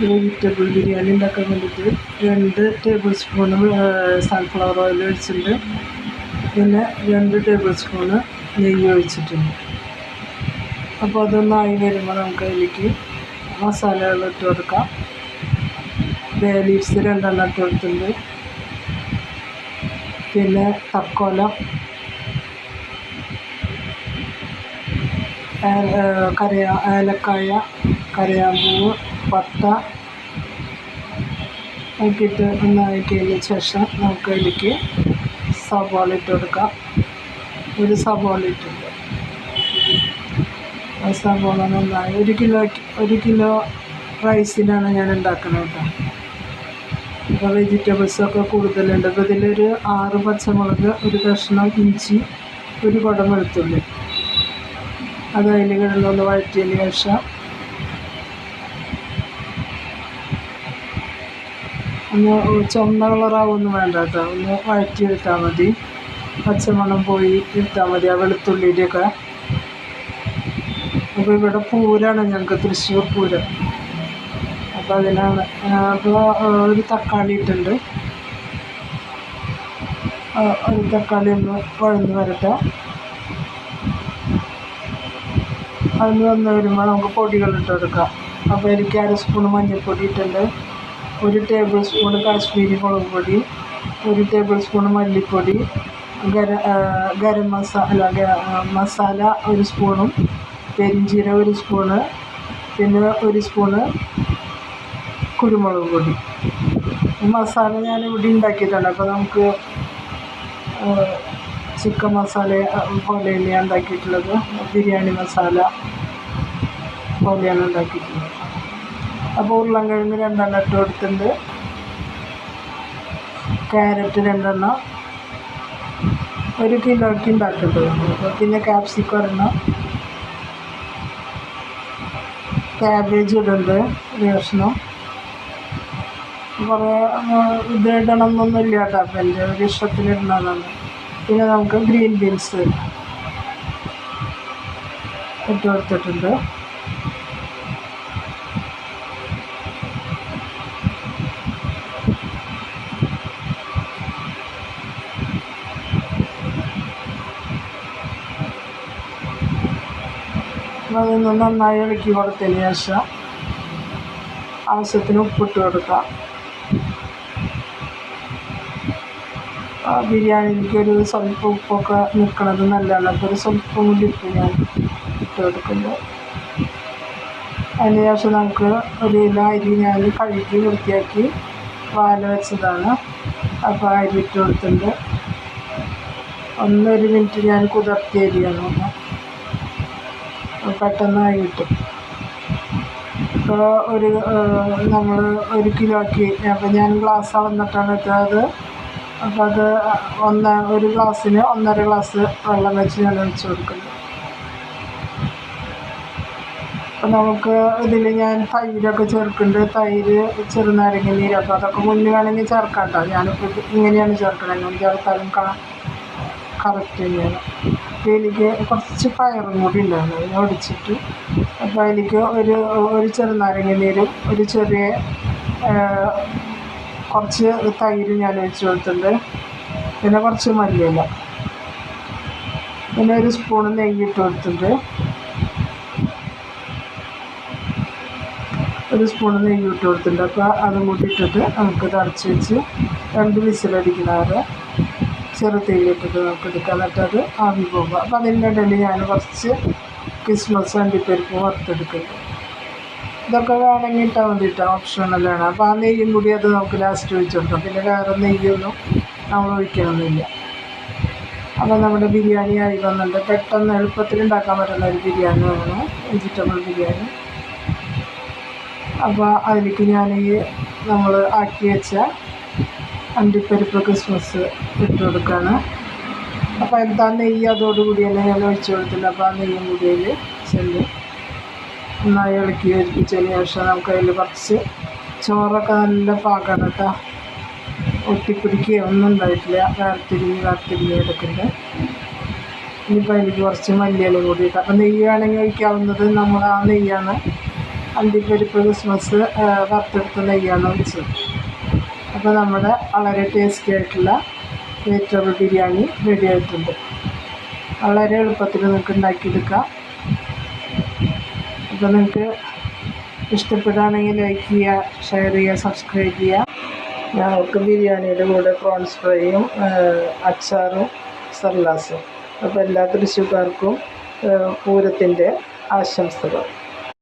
Vegetable biryani ഉണ്ടാക്കാൻ വേണ്ടിയിട്ട് രണ്ട് ടേബിൾ സ്പൂണ് സൺഫ്ലവർ ഓയിൽ ഒഴിച്ചിട്ടുണ്ട്. പിന്നെ രണ്ട് ടേബിൾ സ്പൂണ് നെയ്യ് ഒഴിച്ചിട്ടുണ്ട്. അപ്പോൾ അതൊന്നായി വരുമ്പോൾ നമുക്ക് അതിലേക്ക് മസാലകൾ ഇട്ട് കൊടുക്കാം. ബേ ലീവ്സ് രണ്ടെണ്ണം ഇട്ട് കൊടുത്തിട്ടുണ്ട്. പിന്നെ തക്കോലം കരയാ ഏലക്കായ കരയാമ്പൂവ് പട്ട നോക്കിയിട്ട് ഒന്നാക്കിയതിന് ശേഷം നമുക്ക് അതിലേക്ക് സവാള ഇട്ട് കൊടുക്കാം. ഒരു സവാള ഇട്ടുണ്ട് ആ സവാള നന്നായി. ഒരു കിലോ ഒരു കിലോ റൈസിനാണ് ഞാൻ ഉണ്ടാക്കുന്നത് കേട്ടോ. അപ്പോൾ വെജിറ്റബിൾസൊക്കെ കൂടുതലുണ്ട്. അപ്പോൾ ഇതിലൊരു ആറ് പച്ചമുളക് ഒരു കഷ്ണം ഇഞ്ചി ഒരു കുടം വെളുത്തുള്ളി. അത് അതിൽ വഴറ്റിയതിന് ശേഷം ഒന്ന് ചുവന്ന കളറാവൊന്നും വേണ്ട കേട്ടോ. ഒന്ന് വഴറ്റി എടുത്താൽ മതി. പച്ചമണം പോയി എടുത്താൽ മതി ആ വെളുത്തുള്ളിയുടെയൊക്കെ. അപ്പോൾ ഇവിടെ പൂരാണ് ഞങ്ങൾക്ക് തൃശ്ശൂർ പൂരം. അപ്പോൾ അതിനാണ് അപ്പോൾ ഒരു തക്കാളി ഇട്ടുണ്ട്. ഒരു തക്കാളി ഒന്ന് വഴന്ന് വരട്ടെ. അതിന് വന്ന് വരുമ്പോൾ നമുക്ക് പൊടികൾ ഇട്ട് കൊടുക്കാം. അപ്പോൾ എനിക്ക് അര സ്പൂൺ മഞ്ഞൾപ്പൊടി ഇട്ടുണ്ട്. ഒരു ടേബിൾ സ്പൂൺ കാശ്മീരി മുളക് പൊടി ഒരു ടേബിൾ സ്പൂൺ മല്ലിപ്പൊടി ഗര ഗരം മസാല മസാല ഒരു സ്പൂണും പെരിഞ്ചീര ഒരു സ്പൂണ് പിന്നെ ഒരു സ്പൂണ് കുരുമുളക് പൊടി. മസാല ഞാൻ ഇവിടെ ഉണ്ടാക്കിയിട്ടുണ്ട്. അപ്പോൾ നമുക്ക് ചിക്കൻ മസാല പോലെ തന്നെയാണ് ഉണ്ടാക്കിയിട്ടുള്ളത്. ബിരിയാണി മസാല പോലെയാണ് ഉണ്ടാക്കിയിട്ടുള്ളത്. അപ്പോൾ ഉരുളൻകിഴങ്ങ് രണ്ടെണ്ണം ഇട്ട് കൊടുത്തിട്ടുണ്ട്. ക്യാരറ്റ് രണ്ടെണ്ണം. ഒരു കിലോയ്ക്ക് ഉണ്ടാക്കുന്നുണ്ട് അപ്പോൾ പിന്നെ ക്യാപ്സിക്കം ഒരെണ്ണം. ക്യാബേജ് ഇടുന്നുണ്ട് ഒരു കഷ്ണം. കുറേ ഇത് ഇടണം എന്നൊന്നുമില്ല കേട്ടോ. അപ്പം എന്റെ ഒരു ഇഷ്ടത്തിന് ഇടുന്നതാണ്. പിന്നെ നമുക്ക് ഗ്രീൻ ബീൻസ് ഇട്ട് കൊടുത്തിട്ടുണ്ട്. അതൊന്ന് നന്നായി ഇളക്കി കൊടുത്തതിന് ശേഷം ആവശ്യത്തിന് ഉപ്പിട്ട് കൊടുക്കാം. ബിരിയാണിക്ക് ഒരു സ്വൽപ്പ് ഉപ്പൊക്കെ നിൽക്കുന്നത് നല്ലതാണ് അപ്പോൾ ഒരു സ്വല്പം കൂടി ഉപ്പ് ഞാൻ ഇട്ട് കൊടുക്കുന്നത് അതിന് ശേഷം നമുക്ക് ഒരു ഇല അരി ഞാൻ കഴുകി വൃത്തിയാക്കി വാല വെച്ചതാണ്. അപ്പോൾ അരി ഇട്ട് കൊടുത്തിട്ടുണ്ട്. ഒന്നൊരു മിനിറ്റ് ഞാൻ കുതിർത്തി അരിയാണ് പെട്ടെന്നായി കിട്ടും ഇപ്പോൾ ഒരു നമ്മൾ ഒരു കിലോയ്ക്ക് അപ്പോൾ ഞാൻ ഗ്ലാസ് അളന്നിട്ടാണ് ഇട്ടത്. അപ്പോൾ അത് ഒന്ന് ഒരു ഗ്ലാസ്സിന് ഒന്നര ഗ്ലാസ് വെള്ളം വെച്ച് ഞാൻ ഒഴിച്ച് കൊടുക്കുന്നത് അപ്പോൾ നമുക്ക് ഇതിൽ ഞാൻ തൈരൊക്കെ ചേർക്കുന്നുണ്ട്. തൈര് ചെറുനാരങ്ങ നീര് അപ്പോൾ അതൊക്കെ മുന്നേ വേണമെങ്കിൽ ചേർക്കാം കേട്ടോ. ഞാനിപ്പോൾ ഇങ്ങനെയാണ് ചേർക്കണത് ഞാൻ ചേർത്താലും കറക്റ്റ് ചെയ്യണം അതിലേക്ക് കുറച്ച് പയറും കൂടി ഉണ്ടായിരുന്നു അതിനെ ഒടിച്ചിട്ട്. അപ്പോൾ എനിക്ക് ഒരു ഒരു ചെറുനാരങ്ങ നീരും ഒരു ചെറിയ കുറച്ച് തൈര് ഞാൻ ഒഴിച്ച് കൊടുത്തിട്ടുണ്ട്. പിന്നെ കുറച്ച് മല്ലിയില. പിന്നെ ഒരു സ്പൂൺ നെയ്യ് ഇട്ട് കൊടുത്തിട്ടുണ്ട്. ഒരു സ്പൂൺ നെയ്യ് ഇട്ട് കൊടുത്തിട്ടുണ്ട്. അപ്പോൾ അതും കൂടി ഇട്ടിട്ട് നമുക്ക് തടച്ച് വെച്ച് രണ്ട് വിസിലടിക്കുന്നവരെ ചെറു തീയിലിട്ടിട്ട് നമുക്ക് എടുക്കാം എന്നിട്ട് അത് ആവി പോകുക. അപ്പോൾ അതിന്റെ ഇടയിൽ ഞാൻ കുറച്ച് കിസ്മസ് അണ്ടിപ്പരിപ്പ് വറുത്തെടുക്കുന്നു. ഇതൊക്കെ വേണമെങ്കിൽ ഇട്ടാൽ മതി ഇട്ടാൽ ഓപ്ഷണലാണ് അപ്പോൾ ആ നെയ്യും കൂടി അത് നമുക്ക് ലാസ്റ്റ് ഒഴിച്ചു കൊടുക്കാം. പിന്നെ വേറെ നെയ്യൊന്നും നമ്മൾ ഒഴിക്കണമെന്നില്ല. അപ്പോൾ നമ്മുടെ ബിരിയാണി ആയി വന്നിട്ടുണ്ട്. പെട്ടെന്ന് എളുപ്പത്തിൽ ഉണ്ടാക്കാൻ പറ്റുന്ന ഒരു ബിരിയാണിയാണ് വെജിറ്റബിൾ ബിരിയാണി. അപ്പോൾ അതിലേക്ക് ഞാൻ ഈ നമ്മൾ ആക്കി വെച്ച അണ്ടിപ്പരിപ്പ് സ്ട്രെസ് ഇട്ട് കൊടുക്കുകയാണ് അപ്പോൾ എന്താ നെയ്യ് അതോടുകൂടി തന്നെ ഞാൻ ഒഴിച്ചു കൊടുത്തില്ല അപ്പോൾ ആ നെയ്യും കൂടി അതിൽ ചെല്ല്. നന്നായി ഇളക്കി യോജിപ്പിച്ചതിന് ശേഷം നമുക്ക് അതിൽ കുറച്ച് ചോറൊക്കെ നല്ല പാകണം കേട്ടോ. ഒട്ടിപ്പിടിക്കുകയോ ഒന്നും ഉണ്ടായിട്ടില്ല. വേർത്തിരിഞ്ഞ് വേർത്തിരിഞ്ഞ് എടുക്കുന്നത് ഇനിയിപ്പോൾ അതിലേക്ക് കുറച്ച് മല്ലിയില കൂടി ഇട്ടാൽ അപ്പോൾ നെയ്യ് വേണമെങ്കിൽ ഒഴിക്കാവുന്നത് നമ്മൾ ആ നെയ്യാണ്. അണ്ടിപ്പരിപ്പ് ക്രിസ്മസ് വറുത്തെടുത്ത നെയ്യാണ് ഒഴിച്ചത്. അപ്പോൾ നമ്മുടെ വളരെ ടേസ്റ്റി ആയിട്ടുള്ള വെജിറ്റബിൾ ബിരിയാണി റെഡി ആയിട്ടുണ്ട്. വളരെ എളുപ്പത്തിൽ നിങ്ങൾക്ക് ഉണ്ടാക്കിയെടുക്കാം. അപ്പോൾ നിങ്ങൾക്ക് ഇഷ്ടപ്പെടുകയാണെങ്കിൽ ലൈക്ക് ചെയ്യുക ഷെയർ ചെയ്യുക സബ്സ്ക്രൈബ് ചെയ്യുക. ഞങ്ങൾക്ക് ബിരിയാണിയുടെ കൂടെ പ്രോൺസ് ഫ്രൈയും അച്ചാറും സർലാസും. അപ്പോൾ എല്ലാ തൃശ്ശൂർക്കാർക്കും പൂരത്തിന്റെ ആശംസകൾ.